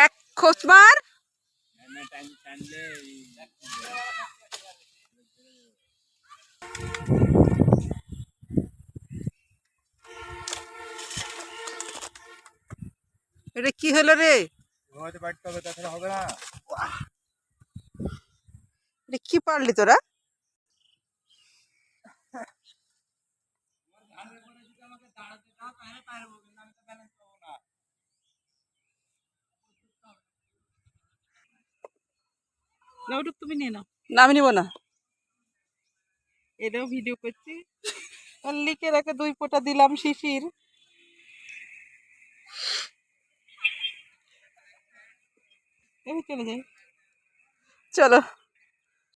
এক এটা কি হলো রে? হবে না। এটা কি পারলি তোরা? না তুমি নিয়ে নাও। না আমি নিব না। এটাও ভিডিও করছি। লিখে রাখে দুই ফোঁটা দিলাম শিশির। চলে যাই। চলো।